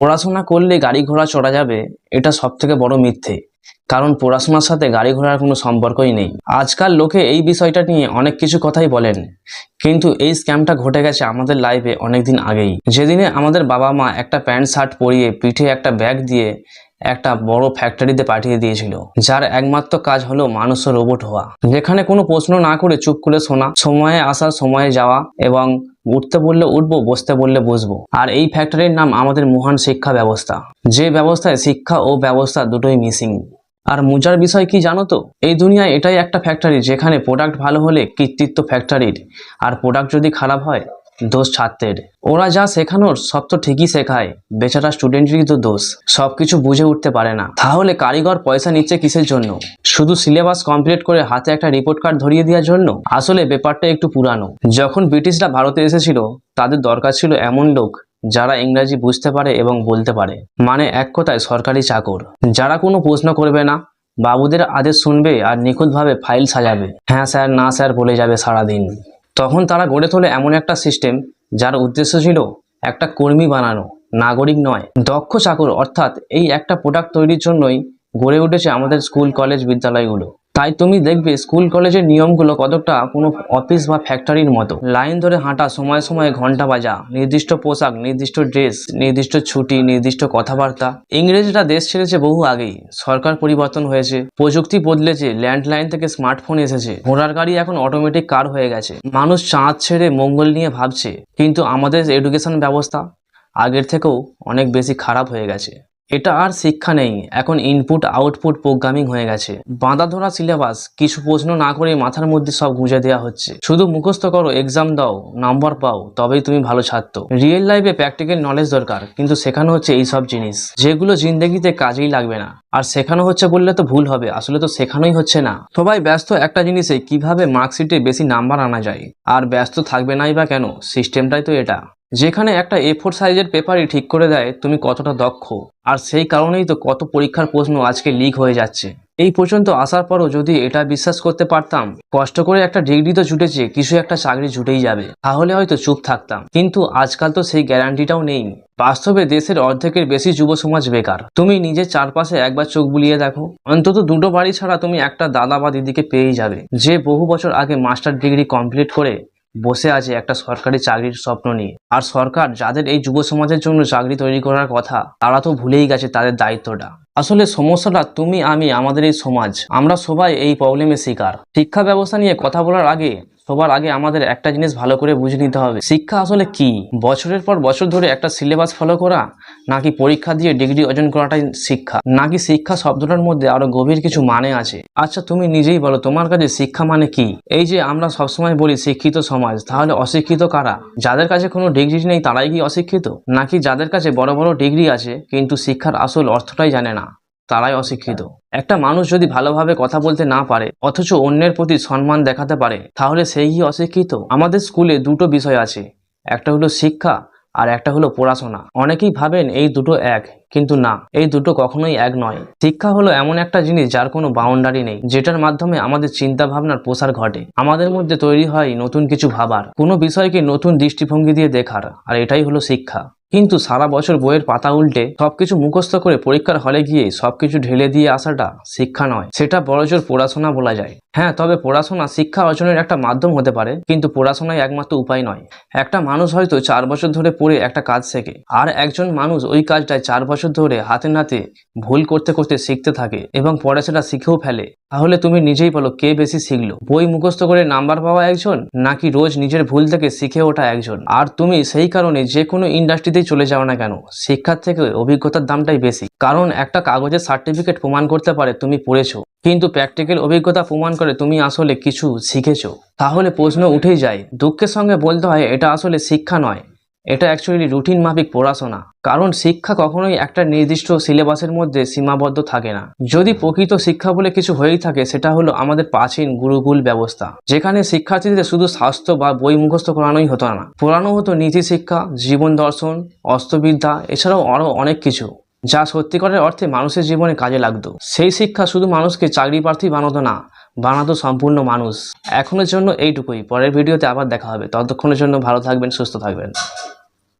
পড়াশোনা করলে গাড়ি ঘোড়া চড়া যাবে, এটা সব থেকে বড় মিথ্যে। কারণ পড়াশোনার সাথে গাড়ি ঘোড়ার কোনো সম্পর্কই নেই। আজকাল লোকে এই বিষয়টা নিয়ে অনেক কিছু কথাই বলেন, কিন্তু এই স্ক্যামটা ঘটে গেছে আমাদের লাইফে অনেক দিন আগেই। যেদিনে আমাদের বাবা মা একটা প্যান্ট, শার্ট পরিয়ে পিঠে একটা ব্যাগ দিয়ে একটা বড় ফ্যাক্টরিতে পাঠিয়ে দিয়েছিল, যার একমাত্র কাজ হলো মানুষ রোবট হওয়া। যেখানে কোনো প্রশ্ন না করে চুপ করে শোনা, সময়ে আসা, সময়ে যাওয়া এবং উঠতে বললে উঠবো, বসতে বললে বসবো। আর এই ফ্যাক্টরির নাম আমাদের মহান শিক্ষা ব্যবস্থা। যে ব্যবস্থায় শিক্ষা ও ব্যবস্থা দুটোই মিসিং আর মজার বিষয় কি জানো তো? এই দুনিয়ায় এটাই একটা ফ্যাক্টরি যেখানে প্রোডাক্ট ভালো হলে কৃতিত্ব ফ্যাক্টরির আর প্রোডাক্ট যদি খারাপ হয় দোষ ছাত্রের। ওরা যা শেখানোর, সব তো ঠিকই শেখায়। বেচারা স্টুডেন্টেরই তো দোষ। সবকিছু বুঝে উঠতে পারে না। তাহলে কারিগর পয়সা নিচ্ছে কিসের জন্য? শুধু সিলেবাস কমপ্লিট করে হাতে একটা রিপোর্ট কার্ড ধরিয়ে দেওয়ার জন্য? আসলে ব্যাপারটা একটু পুরানো। যখন ব্রিটিশরা ভারতে এসেছিল, তাদের দরকার ছিল এমন লোক যারা ইংরাজি বুঝতে পারে এবং বলতে পারে। মানে এক কথায় সরকারি চাকর। যারা কোনো প্রশ্ন করবে না, বাবুদের আদেশ শুনবে আর নিখুঁতভাবে ফাইল সাজাবে। হ্যাঁ স্যার, না স্যার বলে যাবে সারাদিন। তখন তারা গড়ে তোলে এমন একটা সিস্টেম যার উদ্দেশ্য ছিল একটা কর্মী বানানো, নাগরিক নয়, দক্ষ চাকর। অর্থাৎ এই একটা প্রোডাক্ট তৈরির জন্যই গড়ে উঠেছে আমাদের স্কুল কলেজ বিদ্যালয়গুলো। তাই তুমি দেখবে স্কুল, কলেজের নিয়মগুলো কতটা কোনো অফিস বা ফ্যাক্টরির মতো। লাইন ধরে হাঁটা, সময় সময় ঘণ্টা বাজা, নির্দিষ্ট পোশাক, নির্দিষ্ট ড্রেস, নির্দিষ্ট ছুটি, নির্দিষ্ট কথাবার্তা। ইংরেজরা দেশ ছেড়েছে বহু আগেই, সরকার পরিবর্তন হয়েছে, প্রযুক্তি বদলেছে, ল্যান্ডলাইন থেকে স্মার্টফোন এসেছে, ঘোড়ার গাড়ি এখন অটোমেটিক কার হয়ে গেছে। মানুষ চাঁদ ছেড়ে মঙ্গল নিয়ে ভাবছে, কিন্তু আমাদের এডুকেশন ব্যবস্থা আগের থেকেও অনেক বেশি খারাপ হয়ে গেছে। এটা আর শিক্ষা নেই। এখন ইনপুট আউটপুট প্রোগ্রামিং হয়ে গেছে। বাঁধা ধরা সিলেবাস কিছু প্রশ্ন না করে মাথার মধ্যে সব গুঁজে দেওয়া হচ্ছে। শুধু মুখস্থ করো এক্সাম দাও নাম্বার পাও, তবেই তুমি ভালো ছাত্র। রিয়েল লাইফে প্র্যাকটিক্যাল নলেজ দরকার, কিন্তু শেখানো হচ্ছে এই সব জিনিস। যেগুলো জিন্দগিতে কাজেই লাগবে না। আর শেখানো হচ্ছে বললে তো ভুল হবে, আসলে তো শেখানোই হচ্ছে না। সবাই ব্যস্ত একটা জিনিসে কীভাবে মার্কশিটে বেশি নাম্বার আনা যায়? আর ব্যস্ত থাকবে নাই বা কেন? সিস্টেমটাই তো এটা। যেখানে একটা এ ফোর সাইজের পেপারই ঠিক করে দেয়, তুমি কতটা দক্ষ। আর সেই কারণেই তো কত পরীক্ষার প্রশ্ন আজকে লিক হয়ে যাচ্ছে। এই পর্যন্ত আসার পরও যদি এটা বিশ্বাস করতে পারতাম, কষ্ট করে একটা ডিগ্রি তো জুটেছে, কিছু একটা চাকরি জুটেই যাবে। তাহলে হয়তো চুপ থাকতাম। কিন্তু আজকাল তো সেই গ্যারান্টিটাও নেই। বাস্তবে দেশের অর্ধেকের বেশি যুব সমাজ বেকার। তুমি নিজের চারপাশে একবার চোখ বুলিয়ে দেখো। অন্তত দুটো বাড়ি ছাড়া তুমি একটা দাদা বা দিদিকে পেয়েই যাবে। যে বহু বছর আগে মাস্টার ডিগ্রি কমপ্লিট করে বসে আছে একটা সরকারি চাকরির স্বপ্ন নিয়ে। আর সরকার যাদের এই যুব সমাজের জন্য চাকরি তৈরি করার কথা, তারা তো ভুলেই গেছে তাদের দায়িত্বটা। আসলে সমস্যাটা তুমি, আমি, আমাদের এই সমাজ, আমরা সবাই এই প্রবলেমের শিকার। শিক্ষা ব্যবস্থা নিয়ে কথা বলার আগে সবার আগে আমাদের একটা জিনিস ভালো করে বুঝে নিতে হবে। শিক্ষা আসলে কি? বছরের পর বছর ধরে একটা সিলেবাস ফলো করা, নাকি পরীক্ষা দিয়ে ডিগ্রি অর্জন করাটাই শিক্ষা, নাকি শিক্ষা শব্দটার মধ্যে আরও গভীর কিছু মানে আছে? আচ্ছা তুমি নিজেই বলো, তোমার কাছে শিক্ষা মানে কি? এই যে আমরা সবসময় বলি শিক্ষিত সমাজ, তাহলে অশিক্ষিত কারা? যাদের কাছে কোনো ডিগ্রি নেই, তারাই কি অশিক্ষিত? নাকি যাদের কাছে বড় বড় ডিগ্রি আছে, কিন্তু শিক্ষার আসল অর্থটাই জানে না? তারাই অশিক্ষিত। একটা মানুষ যদি ভালোভাবে কথা বলতে না পারে, অথচ অন্যের প্রতি সম্মান দেখাতে পারে, তাহলে সেই অশিক্ষিত? আমাদের স্কুলে দুটো বিষয় আছে। একটা হলো শিক্ষা আর একটা হলো পড়াশোনা। অনেকেই ভাবেন এই দুটো এক, কিন্তু না, এই দুটো কখনোই এক নয়। শিক্ষা হলো এমন একটা জিনিস যার কোনো বাউন্ডারি নেই, যেটার মাধ্যমে আমাদের চিন্তা ভাবনার প্রসার ঘটে। আমাদের মধ্যে তৈরি হয় নতুন কিছু ভাবার। কোনো বিষয়কে নতুন দৃষ্টিভঙ্গি দিয়ে দেখার, আর এটাই হলো শিক্ষা। কিন্তু সারা বছর বইয়ের পাতা উল্টে সবকিছু মুখস্থ করে পরীক্ষার হলে গিয়ে সবকিছু ঢেলে দিয়ে আসাটা শিক্ষা নয়। সেটা বড়জোর পড়াশোনা বলা যায়। হ্যাঁ তবে পড়াশোনা শিক্ষা অর্জনের একটা মাধ্যম হতে পারে, কিন্তু পড়াশোনাই একমাত্র উপায় নয়। একটা মানুষ হয়তো চার বছর ধরে পড়ে একটা কাজ শেখে, আর একজন মানুষ ওই কাজটায় চার বছর ধরে হাতে নাতে ভুল করতে করতে শিখতে থাকে এবং পরে সেটা শিখেও ফেলে। তাহলে তুমি নিজেই বলো, কে বেশি শিখলো? বই মুখস্থ করে নাম্বার পাওয়া একজন, নাকি রোজ নিজের ভুল থেকে শিখে ওঠা একজন? আর তুমি সেই কারণে যে কোনো ইন্ডাস্ট্রিতেই চলে যাও না কেন? শিক্ষার থেকে অভিজ্ঞতার দামটাই বেশি। কারণ একটা কাগজের সার্টিফিকেট প্রমাণ করতে পারে তুমি পড়েছো। কিন্তু প্র্যাকটিক্যাল অভিজ্ঞতা প্রমাণ করে তুমি আসলে কিছু শিখেছ। তাহলে প্রশ্ন উঠেই যায়, দুঃখের সঙ্গে বলতে হয়, এটা আসলে শিক্ষা নয়। এটা অ্যাকচুয়ালি রুটিন মাফিক পড়াশোনা। কারণ শিক্ষা কখনোই একটা নির্দিষ্ট সিলেবাসের মধ্যে সীমাবদ্ধ থাকে না। যদি প্রকৃত শিক্ষা বলে কিছু হয়েই থাকে, সেটা হলো আমাদের প্রাচীন গুরুকুল ব্যবস্থা। যেখানে শিক্ষার্থীদের শুধু স্বাস্থ্য বা বই মুখস্থ করানোই হতো না। পড়ানো হতো নীতি শিক্ষা জীবন দর্শন, অস্ত্রবিদ্যা, এছাড়াও আরও অনেক কিছু। যা সত্যিকারের অর্থে মানুষের জীবনে কাজে লাগতো। সেই শিক্ষা শুধু মানুষকে চাকরি প্রার্থী বানাতো না, বানাতো সম্পূর্ণ মানুষ। এখনের জন্য এইটুকুই। পরের ভিডিওতে আবার দেখা হবে। ততক্ষণের জন্য ভালো থাকবেন, সুস্থ থাকবেন।